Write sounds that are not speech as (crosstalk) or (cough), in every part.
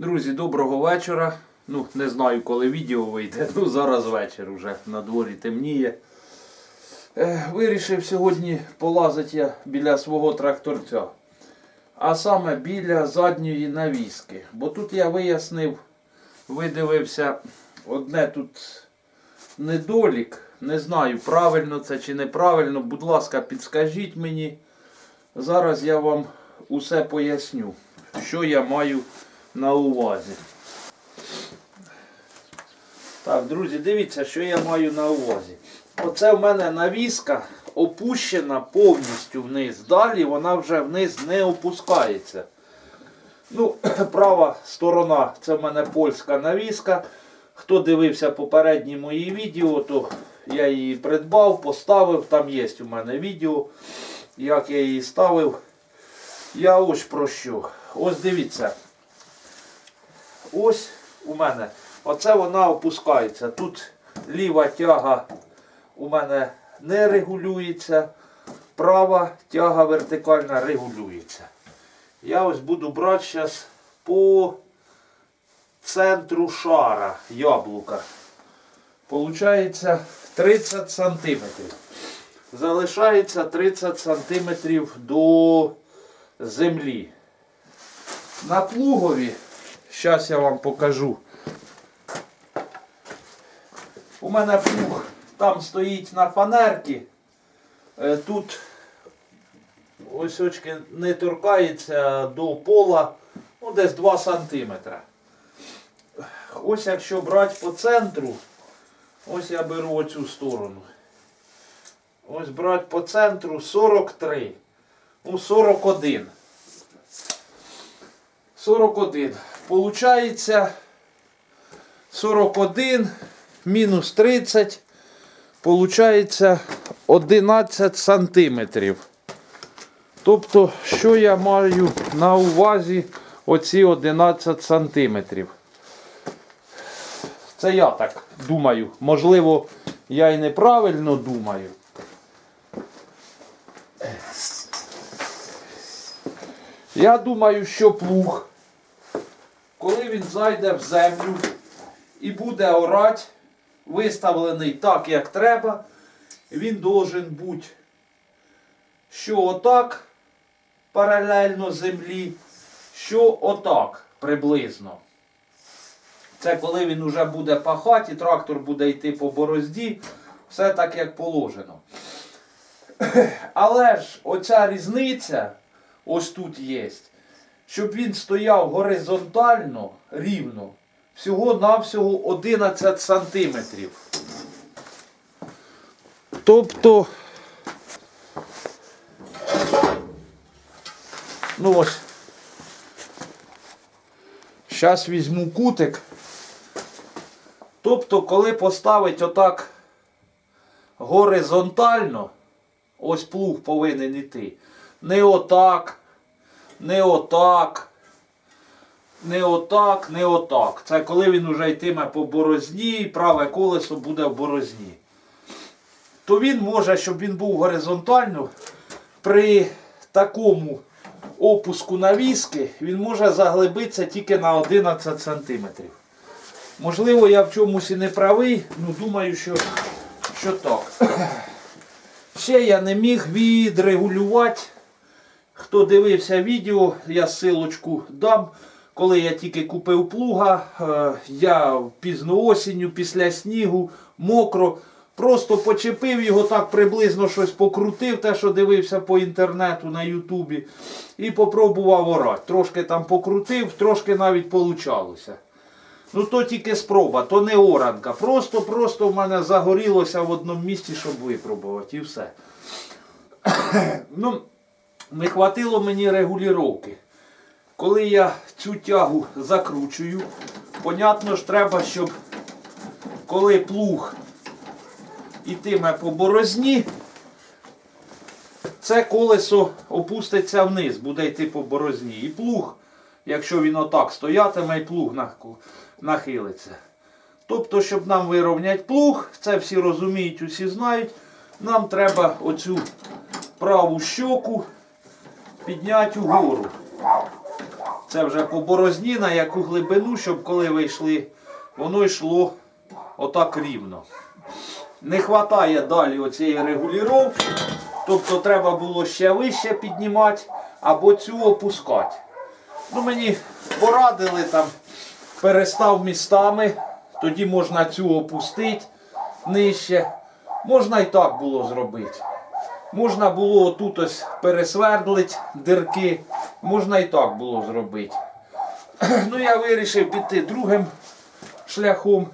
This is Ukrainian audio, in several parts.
Друзі, доброго вечора. Ну, не знаю, коли відео вийде. (laughs) Ну, зараз вечір вже на дворі темніє. Е, вирішив сьогодні полазити я біля свого тракторця. А саме біля задньої навіски. Бо тут я вияснив, видивився одне тут недолік. Не знаю, правильно це чи неправильно. Будь ласка, підскажіть мені. Зараз я вам усе поясню, що я маю на увазі. Так, друзі, дивіться, що я маю на увазі. Оце в мене навіска опущена повністю вниз. Далі вона вже вниз не опускається. Ну, (clears throat) права сторона це в мене польська навіска. Хто дивився попередні мої відео, то я її придбав, поставив. Там є у мене відео, як я її ставив. Я ось про що. Ось дивіться. Ось у мене. Оце вона опускається. Тут ліва тяга у мене не регулюється. Права тяга вертикальна регулюється. Я ось буду брати зараз по центру шара яблука. Получається 30 сантиметрів. Залишається 30 сантиметрів до землі. На плугові, зараз я вам покажу. У мене плуг там стоїть на фанерці. Е, Тут ось очки не торкається до пола, ну десь 2 сантиметри. Ось якщо брати по центру, ось я беру оцю сторону. Ось брати по центру 43. Ну, 41. 41. Получається 41 мінус 30. Получається 11 сантиметрів. Тобто, що я маю на увазі оці 11 сантиметрів? Це я так думаю. Можливо, я і неправильно думаю. Я думаю, що плуг, коли він зайде в землю і буде орати, виставлений так, як треба, він должен бути, що отак паралельно землі, що отак приблизно. Це коли він вже буде пахати, трактор буде йти по борозді, все так як положено. (clears throat) Але ж оця різниця ось тут є, щоб він стояв горизонтально, рівно, всього-навсього 11 сантиметрів. Тобто, ну ось, зараз візьму кутик. Тобто, коли поставить отак горизонтально, ось плуг повинен йти. Не отак, не отак, не отак, не отак. Це коли він уже йтиме по борозні, і праве колесо буде в борозні. То він може, щоб він був горизонтально, при такому опуску навіски, він може заглибитися тільки на 11 сантиметрів. Можливо, я в чомусь і не правий, ну думаю, що, що так. Ще я не міг відрегулювати. Хто дивився відео, я силочку дам. Коли я тільки купив плуга, е, я пізно осінню, після снігу, мокро, просто почепив його так приблизно щось покрутив, те, що дивився по інтернету на Ютубі, і попробував орати. Трошки там покрутив, трошки навіть получалося. Ну то тільки спроба, то не оранка. Просто-просто в мене загорілося в одному місці, щоб випробувати і все. (coughs) ну, не хватило мені регулювання. Коли я цю тягу закручую, понятно ж треба, щоб коли плуг ітиме по борозні, це колесо опуститься вниз, буде йти по борозні. І плуг, якщо він отак стоятиме, і плуг нахилиться. Тобто, щоб нам вирівняти плуг, це всі розуміють, усі знають, нам треба оцю праву щоку підняти угору. Це вже по борозні, на яку глибину, щоб коли ви йшли, воно йшло отак рівно. Не вистачає далі оцієї регулювання, тобто треба було ще вище піднімати або цю опускати. Ну, мені порадили там, перестав містами, тоді можна цю опустити нижче. Можна і так було зробити. Можна було отут ось пересвердлити дирки, можна і так було зробити. (clears throat) Ну, я вирішив піти другим шляхом.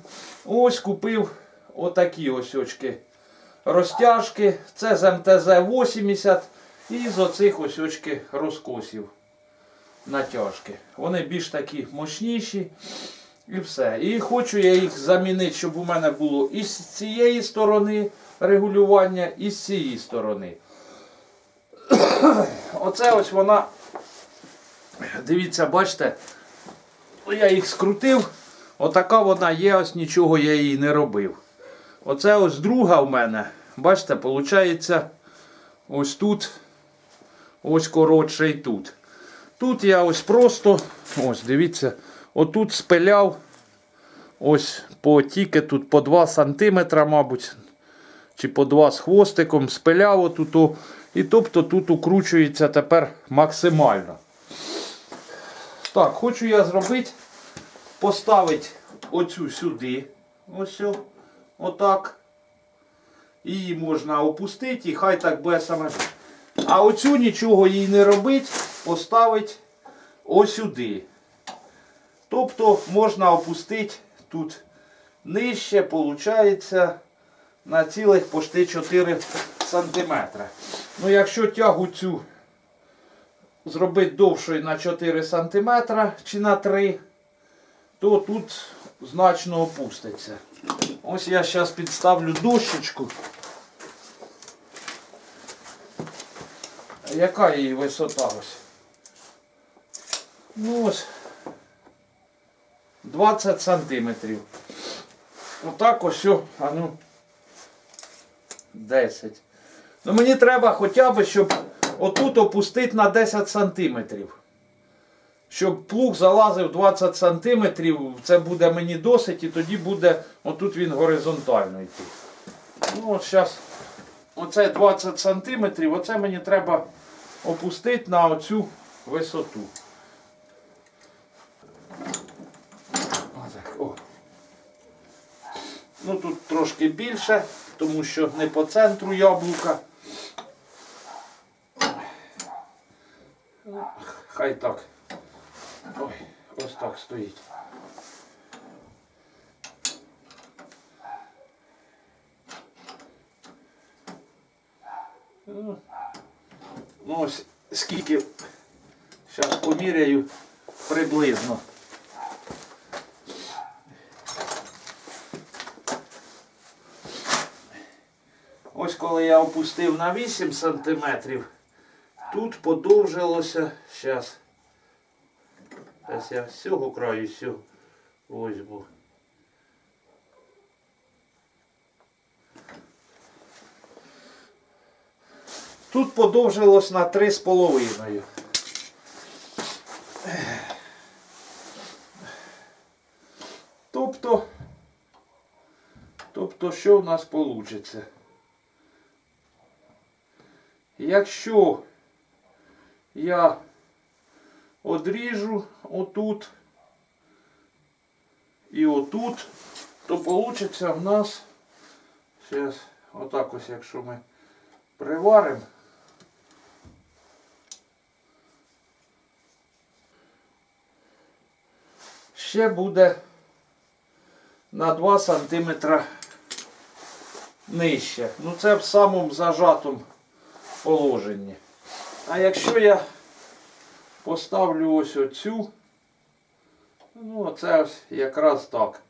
Ось купив отакі ось розтяжки. Це з МТЗ 80 і з оцих ось розкосів натяжки. Вони більш такі мощніші. І все. І хочу я їх замінити, щоб у мене було і з цієї сторони регулювання, і з цієї сторони. (clears throat) Оце ось вона. Дивіться, бачите, я їх скрутив. Отака вона є, ось нічого я їй не робив. Оце ось друга в мене. Бачите, виходить, ось тут, ось коротше і тут. Тут я ось просто, ось дивіться, отут спиляв ось по тільки тут по 2 см, мабуть, чи по 2 з хвостиком, спиляв отут. І тобто тут укручується тепер максимально. Так, хочу я зробити, поставити оцю сюди. Ось отак. Її можна опустити і хай так буде саме. А оцю нічого їй не робить, поставить ось сюди. Тобто можна опустити тут нижче, виходить, на цілих почти 4 см. Ну, якщо тягу цю зробити довшою на 4 см чи на 3, то тут значно опуститься. Ось я зараз підставлю дощечку. Яка її висота ось? Ну ось 20 сантиметрів. Отак ось, а ну 10. Ну мені треба хоча б, щоб отут опустити на 10 сантиметрів. Щоб плуг залазив 20 сантиметрів, це буде мені досить, і тоді буде, отут він горизонтально йти. Ну от зараз, оце 20 сантиметрів, оце мені треба опустити на оцю висоту. О. Ну тут трошки більше, тому що не по центру яблука. Хай так. Ой, ось так стоїть. Ну ось скільки, зараз поміряю приблизно. Ось коли я опустив на 8 сантиметрів, тут подовжилося, зараз, зараз я з цього краю сю возьму. Тут подовжилось на 3,5. Тобто, тобто, що в нас вийде? Якщо я одріжу отут і отут, то вийде в нас, зараз, отак ось, якщо ми приваримо, ще буде на 2 см нижче. Ну це в самому зажатому положенні. А якщо я поставлю ось оцю, ну оце ось якраз так.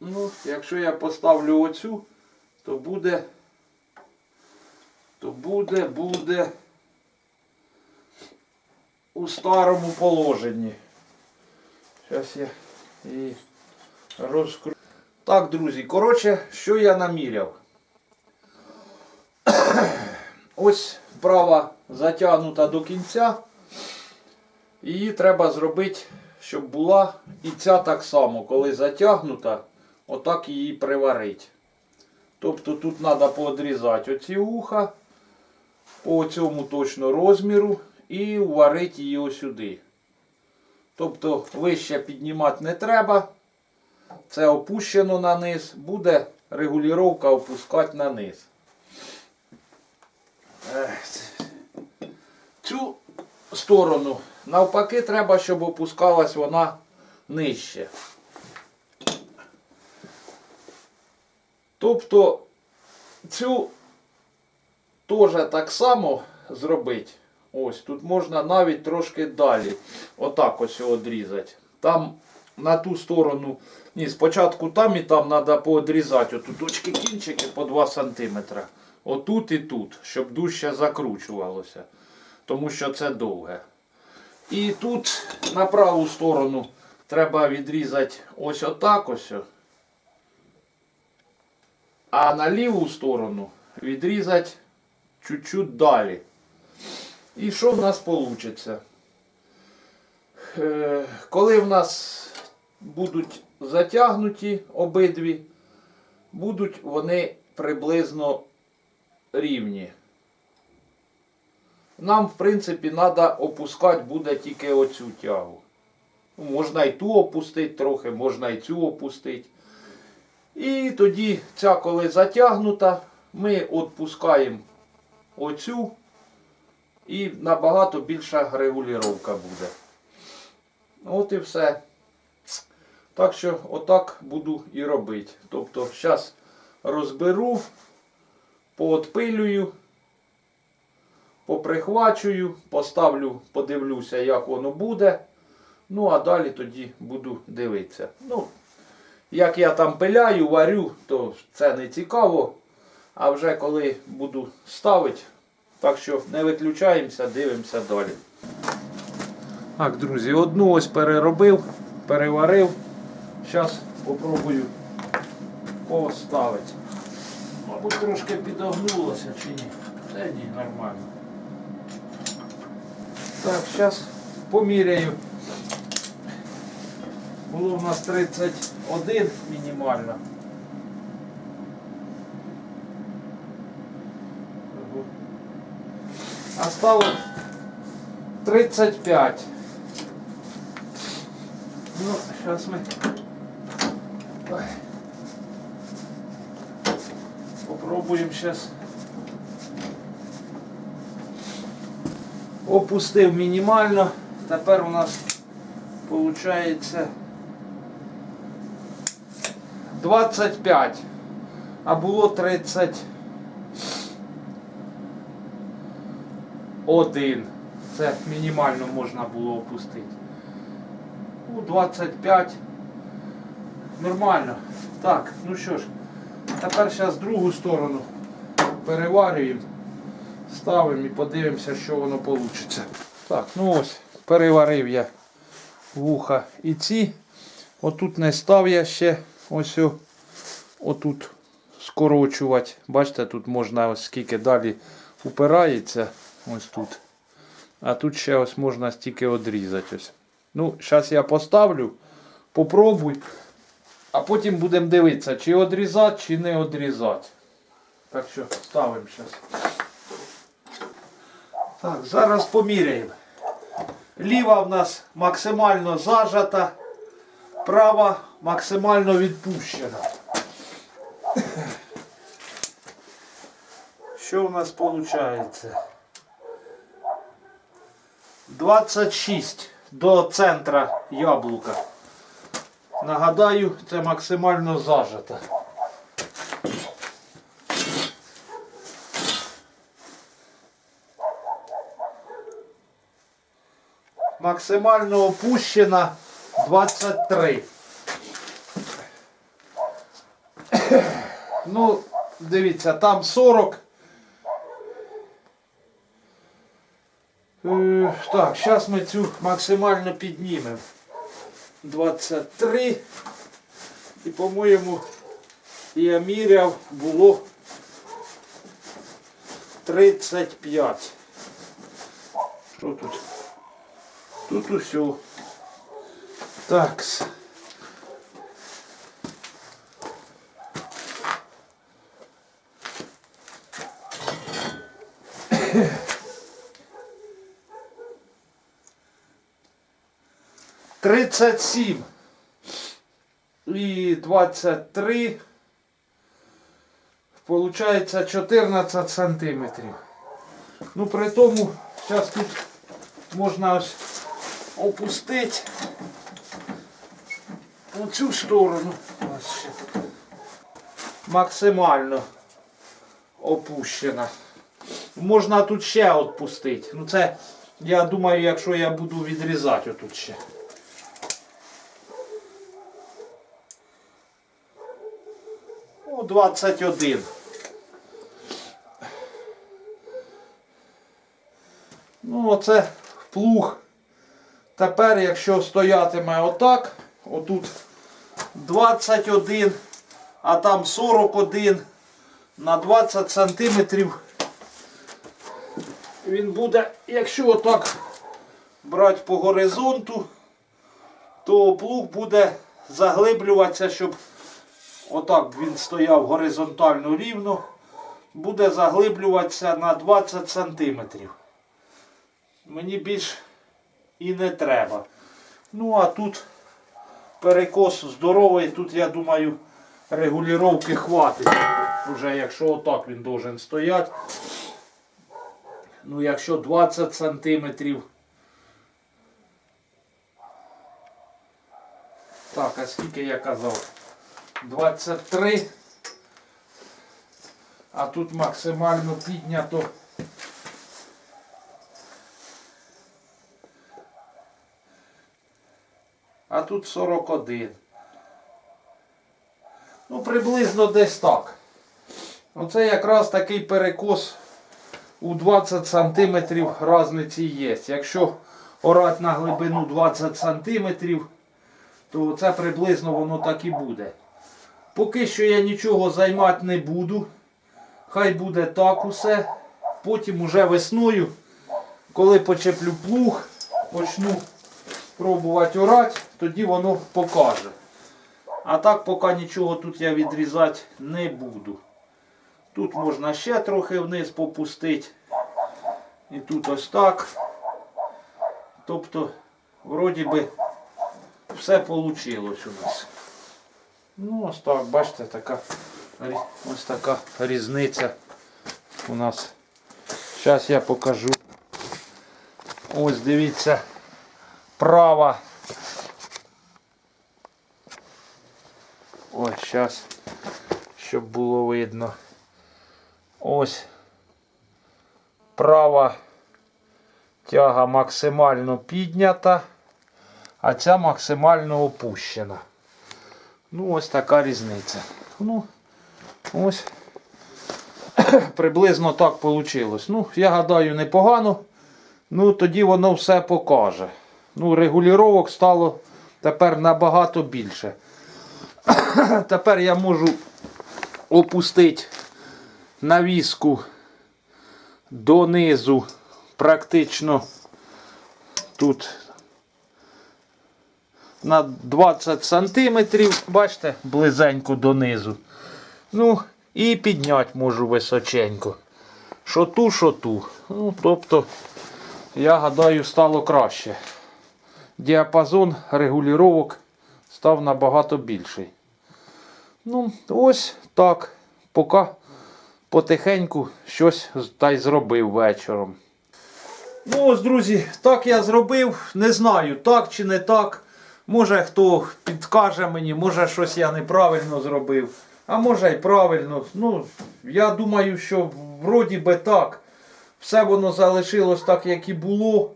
Ну, якщо я поставлю оцю, то буде, то буде, буде у старому положенні. Зараз я її розкру. Так, друзі, коротше, що я наміряв? (clears throat) Ось права затягнута до кінця. Її треба зробити, щоб була і ця так само, коли затягнута, отак її приварити. Тобто тут треба поодрізати оці вуха по цьому точно розміру і варити її ось сюди. Тобто вище піднімати не треба. Це опущено на низ, буде регулювання опускати на низ. Цю сторону навпаки треба, щоб опускалась вона нижче. Тобто цю теж так само зробити. Ось тут можна навіть трошки далі. Отак ось його відрізати. Там на ту сторону. Ні, спочатку там і там треба поодрізати. Отут точки кінчики по 2 см. Отут і тут, щоб дужче закручувалося. Тому що це довге. І тут на праву сторону треба відрізати ось отак ось. А на ліву сторону відрізати чуть-чуть далі. І що в нас вийде? Коли в нас будуть затягнуті обидві, будуть вони приблизно рівні. Нам, в принципі, треба опускати буде тільки оцю тягу. Ну, Можна і ту опустити трохи, можна і цю опустити. І тоді ця, коли затягнута, ми відпускаємо оцю і набагато більша регулювання буде. От і все. Так що отак буду і робити. Тобто зараз розберу, поотпилюю, поприхвачую, поставлю, подивлюся, як воно буде. Ну, а далі тоді буду дивитися. Ну, як я там пиляю, варю, то це не цікаво. А вже коли буду ставити, так що не виключаємося, дивимося далі. Так, друзі, одну ось переробив, переварив. Зараз спробую поставити. Мабуть, трошки підогнулося чи ні. Це ні, нормально. Так, зараз поміряю. Було в нас 31 мінімально. А стало 35. Ну, ми Ой. попробуємо зараз. Опустив мінімально. Тепер у нас виходить 25. А було 30. Один. Це мінімально можна було опустити. Ну, 25. Нормально. Так, ну що ж, тепер зараз другу сторону переварюємо, ставимо і подивимося, що воно вийде. Так, ну ось, переварив я вуха і ці. Отут не став я ще ось отут скорочувати. Бачите, тут можна ось скільки далі упирається. Ось тут. А тут ще ось можна стільки одрізати. Ось. Ну, зараз я поставлю, попробуй. А потім будемо дивитися, чи одрізати, чи не одрізати. Так що ставимо зараз. Так, зараз поміряємо. Ліва в нас максимально зажата, права максимально відпущена. Що в нас виходить? 26 до центра яблука. Нагадаю, це максимально зажато. Максимально опущена 23. Ну, дивіться, там 40. Так, зараз ми цю максимально піднімемо. 23. І, по-моєму, я міряв, було 35. Що тут? Тут усе. Так. Yeah. 37 і 23. Получається 14 сантиметрів. Ну при тому, зараз тут можна ось опустити у цю сторону. Максимально опущена. Можна тут ще отпустити. Ну це, я думаю, якщо я буду відрізати отут ще. Ну, 21. Ну, оце плуг. Тепер, якщо стоятиме отак, отут 21, а там 41 на 20 сантиметрів. Він буде, якщо отак брати по горизонту, то плуг буде заглиблюватися, щоб отак він стояв горизонтально рівно, буде заглиблюватися на 20 сантиметрів. Мені більш і не треба. Ну а тут перекос здоровий, тут я думаю регулювання хватить. Уже якщо отак він должен стояти. Ну якщо 20 сантиметрів. Так, а скільки я казав? 23. А тут максимально піднято. А тут 41. Ну, приблизно десь так. Оце якраз такий перекос у 20 см різниці є. Якщо орати на глибину 20 см, то це приблизно воно так і буде. Поки що я нічого займати не буду. Хай буде так усе. Потім уже весною, коли почеплю плуг, почну пробувати орати, тоді воно покаже. А так поки нічого тут я відрізати не буду. Тут можна ще трохи вниз попустити. І тут ось так. Тобто, вроді би, все вийшло у нас. Ну, ось так, бачите, така, ось така різниця у нас. Зараз я покажу. Ось дивіться, права. Ось зараз, щоб було видно. Ось права тяга максимально піднята, а ця максимально опущена. Ну, ось така різниця. Ну, ось (coughs) приблизно так вийшло. Ну, я гадаю, непогано. Ну, тоді воно все покаже. Ну, регулювання стало тепер набагато більше. (coughs) Тепер я можу опустити навіску донизу практично тут на 20 сантиметрів, бачите, близенько донизу. Ну, і підняти можу височенько. Що ту, що ту. Ну, тобто, я гадаю, стало краще. Діапазон регулювання став набагато більший. Ну, ось так. Поки потихеньку щось та й зробив вечором. Ну ось, друзі, так я зробив. Не знаю, так чи не так. Може хто підкаже мені, може щось я неправильно зробив. А може й правильно. Ну, я думаю, що вроді би так. Все воно залишилось так, як і було.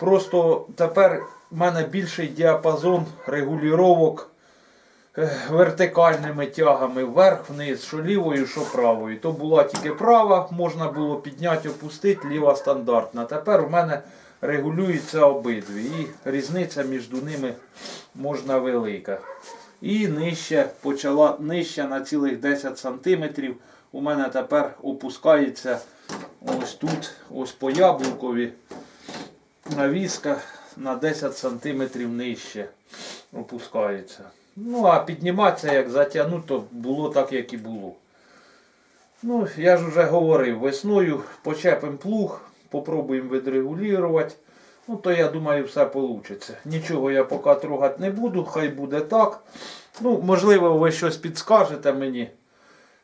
Просто тепер в мене більший діапазон регулювання вертикальними тягами вверх-вниз, що лівою, що правою. То була тільки права, можна було підняти, опустити, ліва стандартна. Тепер у мене регулюються обидві. І різниця між ними можна велика. І нижче почала нижче на цілих 10 сантиметрів. У мене тепер опускається ось тут, ось по яблукові навіска на 10 сантиметрів нижче опускається. Ну, а підніматися, як затягнуто, було так, як і було. Ну, я ж вже говорив, весною почепимо плуг, попробуємо відрегулювати. Ну, то я думаю, все вийде. Нічого я поки трогати не буду, хай буде так. Ну, можливо, ви щось підскажете мені,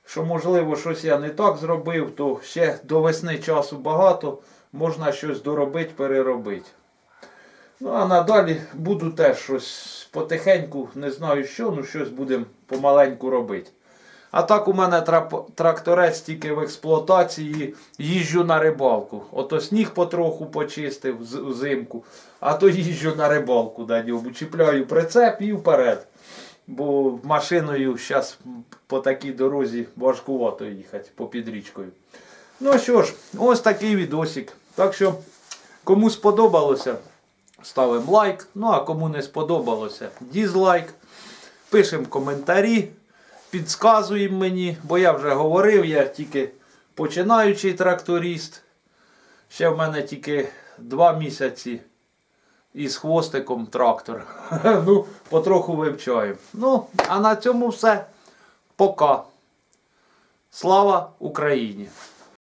що можливо щось я не так зробив, то ще до весни часу багато, можна щось доробити, переробити. Ну, а надалі буду теж щось потихеньку, не знаю що, ну щось будемо помаленьку робити. А так у мене тракторець тільки в експлуатації, їжджу на рибалку. Ото сніг потроху почистив взимку, а то їжджу на рибалку на ньому. Чіпляю прицеп і вперед. Бо машиною зараз по такій дорозі важкувато їхати попід річкою. Ну що ж, ось такий відосик. Так що, кому сподобалося, ставимо лайк. Ну а кому не сподобалося, дізлайк. Пишемо коментарі, підказуємо мені, бо я вже говорив, я тільки починаючий тракторист. Ще в мене тільки два місяці із хвостиком трактор. (laughs) ну, потроху вивчаю. Ну, а на цьому все. Пока. Слава Україні!